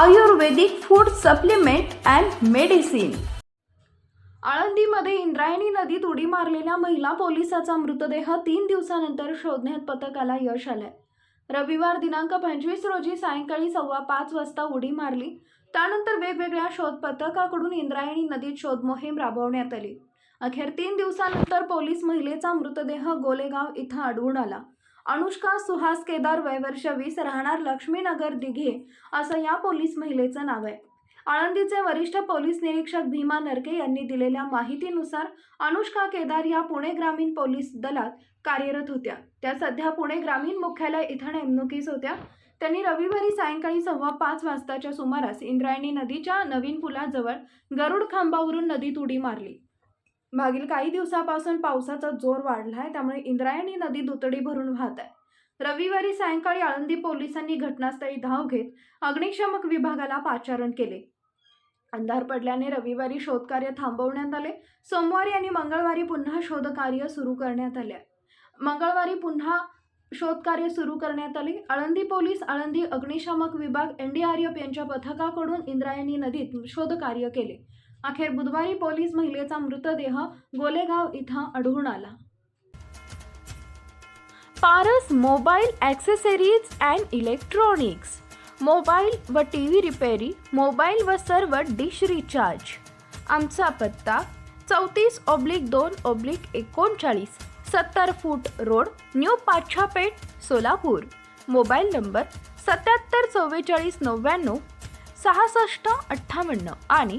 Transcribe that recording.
Ayurvedic food supplement and medicine आळंदीमध्ये इंद्रायणी नदीत उडी मारलेल्या महिला पोलिसाचा मृतदेह तीन दिवसानंतर शोधण्यात पथकाला यश आलंय. रविवार दिनांक पंचवीस रोजी सायंकाळी सव्वा पाच वाजता उडी मारली. त्यानंतर वेगवेगळ्या शोध पथकाकडून इंद्रायणी नदीत शोध मोहीम राबवण्यात आली. अखेर तीन दिवसानंतर पोलीस महिलेचा मृतदेह गोलेगाव इथं आढळून आला. अनुष्का सुहास केदार वयवर्ष वीस राहणार लक्ष्मीनगर दिघे असं या पोलीस महिलेचं नाव आहे. आळंदीचे वरिष्ठ पोलीस निरीक्षक भीमा नरके यांनी दिलेल्या माहितीनुसार अनुष्का केदार या पुणे ग्रामीण पोलीस दलात कार्यरत होत्या. त्या सध्या पुणे ग्रामीण मुख्यालय इथं नेमणुकीस होत्या. त्यांनी रविवारी सायंकाळी सव्वा पाच वाजताच्या सुमारास इंद्रायणी नदीच्या नवीन पुलाजवळ गरुड खांबावरून नदीत उडी मारली. मागील काही दिवसापासून पावसाचा जोर वाढला आहे त्यामुळे इंद्रायणी नदी दुतडी भरून वाहत आहे. रविवारी सायंकाळी आळंदी पोलिसांनी घटनास्थळी धाव घेत अग्निशमक विभागाला पाचारण केले. अंधार पडल्याने रविवारी शोधकार्य थांबवण्यात आले. सोमवारी आणि मंगळवारी पुन्हा शोधकार्य सुरू करण्यात आले. मंगळवारी पुन्हा शोधकार्य सुरू करण्यात आले. आळंदी पोलीस आळंदी अग्निशामक विभाग एनडीआरएफ यांच्या पथकाकडून इंद्रायणी नदीत शोधकार्य केले. अखेर बुधवारी पोलीस महिलेचा मृतदेह गोलेगाव इथं आढळून आला. Paras mobile accessories and electronics. Mobile व टी व्ही रिपेरी मोबाईल व सर्व डिश रिचार्ज. आमचा पत्ता चौतीस ऑब्लिक दोन ऑब्लिक एकोणचाळीस सत्तर foot road new Pachhapeth Solapur. Mobile number सत्याहत्तर चव्वेचाळीस नव्याण्णव सहासष्ट अठ्ठावन्न आणि